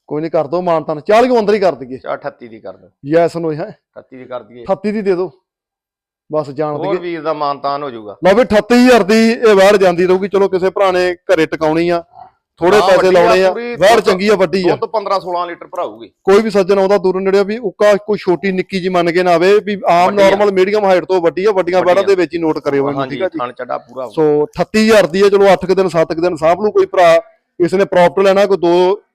ਕੋਈ ਨਹੀਂ ਕਰ ਦੋ ਮਾਨਤਨ 40 ਨੂੰ ਅੰਦਰ ਹੀ ਕਰ ਦਈਏ। ਚਾ 38 ਦੀ ਕਰ ਦਿਓ ਯੈਸ ਨੋ ਹੈ? 38 ਦੀ ਕਰ ਦਈਏ। 38 ਦੀ ਦੇ ਦਿਓ ਬਸ ਜਾਣ ਹੋਰ ਦਈਏ। ਵੀਰ ਦਾ ਮਾਨਤਾਨ ਹੋ ਜਾਊਗਾ। ਲਓ ਵੀ 38000 ਦੀ ਇਹ ਵੈੜ ਜਾਂਦੀ ਰਹੂਗੀ। ਚਲੋ ਕਿਸੇ ਭਰਾ ਨੇ ਘਰੇ ਟਿਕਾਉਣੀ ਆ। ਥੋੜੇ ਪੈਸੇ ਆ, ਲਾਉਣੇ ਆ ਦੁੱਧ- ਚੰਗੀ ਆ ਵੱਡੀ ਆ। ਦੁੱਧ 15 16 ਲੀਟਰ ਭਰਾਊਗੀ। ਕੋਈ ਵੀ ਸੱਜਣ ਆਉਂਦਾ ਦੂਰੋਂ ਨੇੜੇ ਵੀ ਉੱਕਾ ਕੋਈ ਛੋਟੀ ਨਿੱਕੀ ਜੀ ਮੰਨ ਕੇ ਨਾ ਆਵੇ ਵੀ ਆਮ ਆ। ਨਾਰਮਲ ਮੀਡੀਅਮ ਹਾਈਟ ਤੋਂ ਵੱਡੀ ਆ ਵੱਡੀਆਂ ਆ। ਦੇ ਵਿੱਚ ਹੀ ਨੋਟ ਕਰਿਓ ਹਾਂਜੀ ਠੀਕ ਆ ਜੀ? ਥਣ ਚੱਡਾ ਪੂਰਾ। ਸੋ 38000 ਦੀ ਹੈ ਚਲੋ 8 ਕੁ ਦਿਨ 7 ਕੁ ਦਿਨ ਸਾਂਭ ਲੂ ਕੋਈ ਭਰਾ। ਇਸ ਨੇ ਪ੍ਰੋਪਰਟੀ ਲੈਣਾ ਕੋਈ 2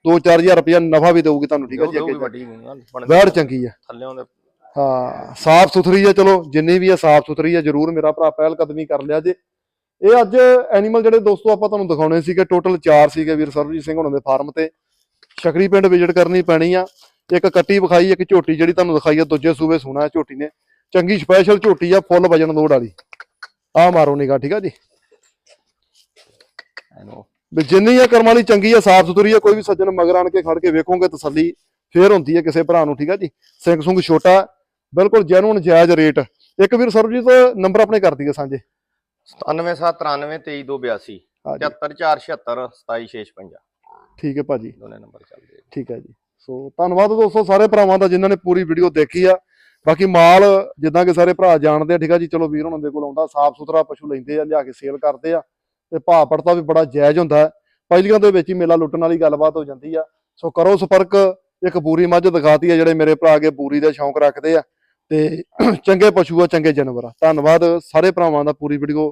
2-4000 ਰੁਪਇਆ ਨਫਾ ਵੀ ਦੇਊਗੀ ਤੁਹਾਨੂੰ ਠੀਕ ਆ ਜੀ ਅੱਗੇ ਆ, ਵੈੜ ਚੰਗੀ ਆ। ਥੱਲਿਓਂ ਦੇ ਹਾਂ ਸਾਫ਼ ਸੁਥਰੀ ਆ ਚਲੋ ਜਿੰਨੀ ਵੀ ਆ ਸਾਫ਼ ਸੁਥਰੀ ਆ ਜਰੂਰ ਮੇਰਾ ਭਰਾ ਪਹਿਲ ਕਦਮੀ ਕਰ ਲਿਆ ਜੇ। ਇਹ ਅੱਜ ਐਨੀਮਲ ਜਿਹੜੇ ਦੋਸਤੋ ਆਪਾਂ ਤੁਹਾਨੂੰ ਦਿਖਾਉਣੇ ਸੀਗੇ ਟੋਟਲ 4 ਸੀਗੇ ਵੀਰ ਸਰਬਜੀਤ ਸਿੰਘ ਹੁਣਾਂ ਦੇ ਫਾਰਮ ਤੇ। ਸ਼ਕਰੀ ਪਿੰਡ ਵਿਜ਼ਿਟ ਕਰਨੀ ਪੈਣੀ ਆ। ਇੱਕ ਕੱਟੀ ਵਿਖਾਈ, ਇੱਕ ਝੋਟੀ ਜਿਹੜੀ ਤੁਹਾਨੂੰ ਦਿਖਾਈ ਆ, ਦੂਜੇ ਸੂਬੇ ਸੋਨਾ ਝੋਟੀ ਨੇ। ਚੰਗੀ ਸਪੈਸ਼ਲ ਝੋਟੀ ਆ, ਫੁੱਲ ਵਜਨ ਲੋਡ ਵਾਲੀ। ਆ ਮਾਰੋ ਨਿਗਾ ਠੀਕ ਆ ਜੀ? ਵੀ ਜਿੰਨੀ ਆ ਕਰਮ ਵਾਲੀ ਚੰਗੀ ਆ, ਸਾਫ਼ ਸੁਥਰੀ ਆ, ਕੋਈ ਵੀ ਸੱਜਣ ਮਗਰ ਆਣ ਕੇ ਖੜ ਕੇ ਵੇਖੋਗੇ ਤਸੱਲੀ, ਫੇਰ ਹੁੰਦੀ ਹੈ ਕਿਸੇ ਭਰਾ ਨੂੰ, ਠੀਕ ਆ ਜੀ? ਸਿੰਘ ਸੁੰਗ ਛੋਟਾ, ਬਿਲਕੁਲ ਜੈਨੂਨ ਜਾਇਜ਼ ਰੇਟ ਇੱਕ ਵੀਰ ਸਰਬਜੀਤ ਨੰਬਰ ਆਪਣੇ ਕਰ ਦਈਏ ਸਾਂਝੇ। 9793322282 ਹਾਂਜੀ। 74476 27655 ਠੀਕ ਹੈ ਭਾਜੀ। ਦੋਨੇ ਨੰਬਰ ਚੱਲਦੇ। ਠੀਕ ਹੈ ਜੀ। ਸੋ ਧੰਨਵਾਦ ਦੋਸਤੋ ਸਾਰੇ ਭਰਾਵਾਂ ਦਾ ਜਿਨ੍ਹਾਂ ਨੇ ਪੂਰੀ ਵੀਡੀਓ ਦੇਖੀ ਆ। ਬਾਕੀ ਮਾਲ ਜਿੱਦਾਂ ਕਿ ਸਾਰੇ ਭਰਾ ਜਾਣਦੇ ਆ ਠੀਕ ਆ ਜੀ। ਚਲੋ ਵੀਰ ਹੁਣਾਂ ਦੇ ਕੋਲ ਆਉਂਦਾ ਸਾਫ਼ ਸੁਥਰਾ ਪਸ਼ੂ ਲੈਂਦੇ ਆ ਲਿਆ ਕੇ ਸੇਲ ਕਰਦੇ ਆ। ਤੇ ਭਾਅ ਪੜਤਾ ਵੀ ਬੜਾ ਜਾਇਜ਼ ਹੁੰਦਾ ਹੈ। ਪਹਿਲੀਆਂ ਦੇ ਵਿੱਚ ਹੀ ਮੇਲਾ ਲੁੱਟਣ ਵਾਲੀ ਗੱਲਬਾਤ ਹੋ ਜਾਂਦੀ ਆ। ਸੋ ਕਰੋ ਸੰਪਰਕ ਇੱਕ ਬੂਰੀ ਮੱਝ ਦਿਖਾਤੀ ਆ ਜਿਹੜੇ ਮੇਰੇ ਭਰਾ ਅੱਗੇ ਬੂਰੀ ਦਾ ਸ਼ੌਂਕ ਰੱਖਦੇ ਆ। ਤੇ ਚੰਗੇ ਪਸ਼ੂ ਆ ਚੰਗੇ ਜਾਨਵਰ ਆ। ਧੰਨਵਾਦ ਸਾਰੇ ਭਰਾਵਾਂ ਦਾ ਪੂਰੀ ਵੀਡੀਓ